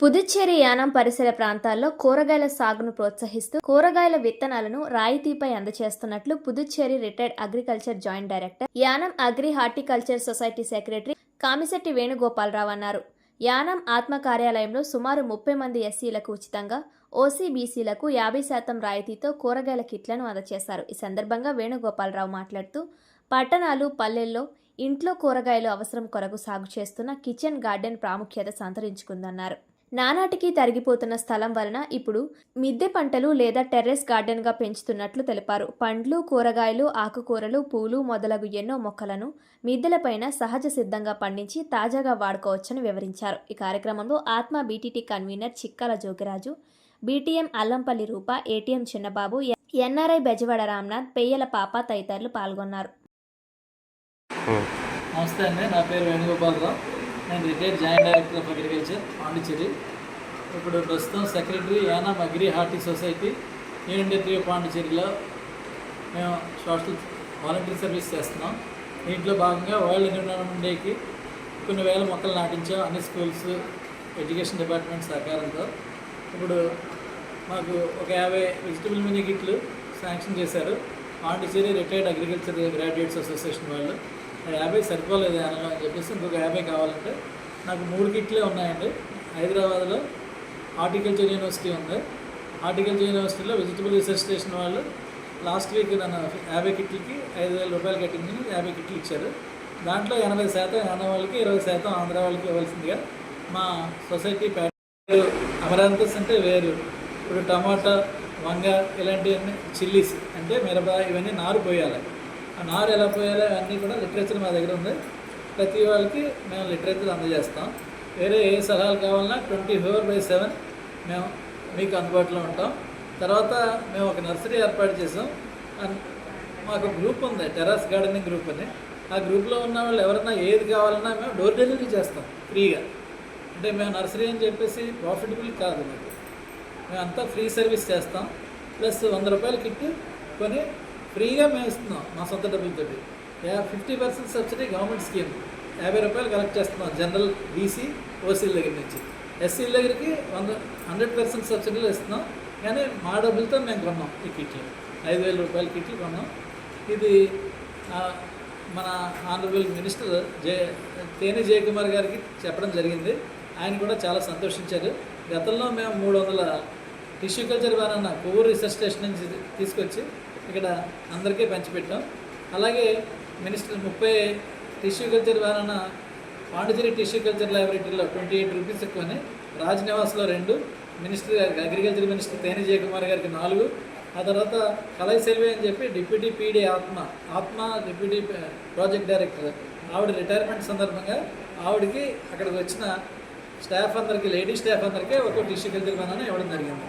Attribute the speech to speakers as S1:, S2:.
S1: పుదుచ్చేరి యానం పరిసర ప్రాంతాల్లో కూరగాయల సాగును ప్రోత్సహిస్తూ కూరగాయల విత్తనాలను రాయితీపై అందజేస్తున్నట్లు Puducherry retired agriculture joint director Yanam agri horticulture society secretary Kamishetti Venugopalarao అన్నారు. యానం ఆత్మ కార్యాలయంలో సుమారు ముప్పై మంది ఎస్సీలకు ఉచితంగా ఓసీబీసీలకు యాభై శాతం రాయితీతో కూరగాయల కిట్లను అందజేశారు ఈ సందర్భంగా వేణుగోపాలరావు మాట్లాడుతూ పట్టణాలు పల్లెల్లో ఇంట్లో కూరగాయలు అవసరం కొరకు సాగు చేస్తున్న కిచెన్ గార్డెన్ ప్రాముఖ్యత సంతరించుకుందన్నారు. నానాటికి తరిగిపోతున్న స్థలం వలన ఇప్పుడు మిద్దె పంటలు లేదా టెర్రస్ గార్డెన్గా పెంచుతున్నట్లు తెలిపారు. పండ్లు కూరగాయలు ఆకుకూరలు పూలు మొదలగు ఎన్నో మొక్కలను మిద్దెలపైన సహజ సిద్ధంగా పండించి తాజాగా వాడుకోవచ్చని వివరించారు. ఈ కార్యక్రమంలో ATMA BTT convener Chikkala Jogiraju BTM Allampalli Rupa ATM Chinnababu NRI Bezawada Ramnath Peyyala Papa తదితరులు పాల్గొన్నారు.
S2: నమస్తే అండి. నా పేరు వేణుగోపాలరావు నేను retired joint director of agriculture Pondicherry. ఇప్పుడు ప్రస్తుతం secretary Yanam agri horti society unit three పాండిచ్చేరిలో మేము సోషల్ వాలంటీర్ సర్వీస్ చేస్తున్నాం. దీంట్లో భాగంగా వరల్డ్ ఎన్విరాన్మెంట్ డేకి కొన్ని వేల మొక్కలు నాటించాం అన్ని స్కూల్స్ ఎడ్యుకేషన్ డిపార్ట్మెంట్ సహకారంతో. ఇప్పుడు మాకు ఒక యాభై వెజిటబుల్ మినీ కిట్లు శాంక్షన్ చేశారు. Pondicherry retired agriculture graduates association వాళ్ళు. యాభై సరిపోలేదు అని అని చెప్పేసి ఇంకొక యాభై కావాలంటే నాకు మూడు కిట్లే ఉన్నాయండి. హైదరాబాద్లో హార్టికల్చర్ యూనివర్సిటీ ఉంది. హార్టికల్చర్ యూనివర్సిటీలో వెజిటబుల్ రీసెర్చ్ స్టేషన్ వాళ్ళు లాస్ట్ వీక్ నన్ను యాభై కిట్లకి ఐదు వేల రూపాయలు కట్టింది యాభై కిట్లు ఇచ్చారు. దాంట్లో ఎనభై శాతం ఆంధ్ర వాళ్ళకి ఇరవై శాతం ఆంధ్ర వాళ్ళకి ఇవ్వాల్సిందిగా మా సొసైటీ ప్యాట్ అమరాంతస్ అంటే వేరు. ఇప్పుడు టమాటా వంగ ఇలాంటివన్నీ చిల్లీస్ అంటే మిరప ఇవన్నీ నారు పోయాలి. ఆ నారు ఎలా పోయాలో అన్నీ కూడా లిటరేచర్ మా దగ్గర ఉంది. ప్రతి వాళ్ళకి మేము లిటరేచర్ అందజేస్తాం. వేరే ఏ సలహాలు కావాలన్నా ట్వంటీ ఫోర్ బై సెవెన్ మేము మీకు అందుబాటులో ఉంటాం. తర్వాత మేము ఒక నర్సరీ ఏర్పాటు చేసాం. మాకు గ్రూప్ ఉంది టెరాస్ గార్డెనింగ్ గ్రూప్ అని. ఆ గ్రూప్లో ఉన్న వాళ్ళు ఎవరైనా ఏది కావాలన్నా మేము డోర్ డెలివరీ చేస్తాం ఫ్రీగా. అంటే మేము నర్సరీ అని చెప్పేసి ప్రాఫిటబుల్ కాదు మాకు. మేమంతా ఫ్రీ సర్వీస్ చేస్తాం. ప్లస్ వంద రూపాయల కిట్ కొని ఫ్రీగా మేము ఇస్తున్నాం మా సొంత డబ్బులతో fifty percent subsidy government scheme. యాభై రూపాయలు కలెక్ట్ చేస్తున్నాం జనరల్ బీసీ ఓసీల దగ్గర నుంచి. ఎస్సీల దగ్గరికి వంద హండ్రెడ్ పర్సెంట్ సబ్సిడీలు ఇస్తున్నాం. కానీ మా డబ్బులతో మేము కొన్నాం ఈ కిట్లు. ఐదు వేల రూపాయల కిట్లు కొన్నాం. ఇది మన ఆనరబుల్ మినిస్టర్ జయ తేని జయకుమార్ గారికి చెప్పడం జరిగింది. ఆయన కూడా చాలా సంతోషించారు. గతంలో మేము మూడు వందల టిష్యూ కల్చర్ వారన్న కొవ్వూరు రీసెర్చ్ స్టేషన్ నుంచి తీసుకొచ్చి ఇక్కడ అందరికీ పంచిపెట్టాం అలాగే మినిస్టర్ ముప్పై tissue culture banner Pondicherry tissue culture లైబ్రరీలో ట్వంటీ ఎయిట్ రూపీస్ ఎక్కువని. రాజ్ నివాస్లో రెండు మినిస్టర్ గారికి అగ్రికల్చర్ మినిస్టర్ తేని జయకుమార్ గారికి నాలుగు. ఆ తర్వాత కలై సెల్వే అని చెప్పి deputy PD ATMA ATMA deputy project director ఆవిడ రిటైర్మెంట్ సందర్భంగా ఆవిడకి అక్కడికి వచ్చిన స్టాఫ్ అందరికీ లేడీ స్టాఫ్ అందరికీ ఒక టిష్యూ కల్చర్ బ్యానర్ ఇవ్వడం జరిగింది.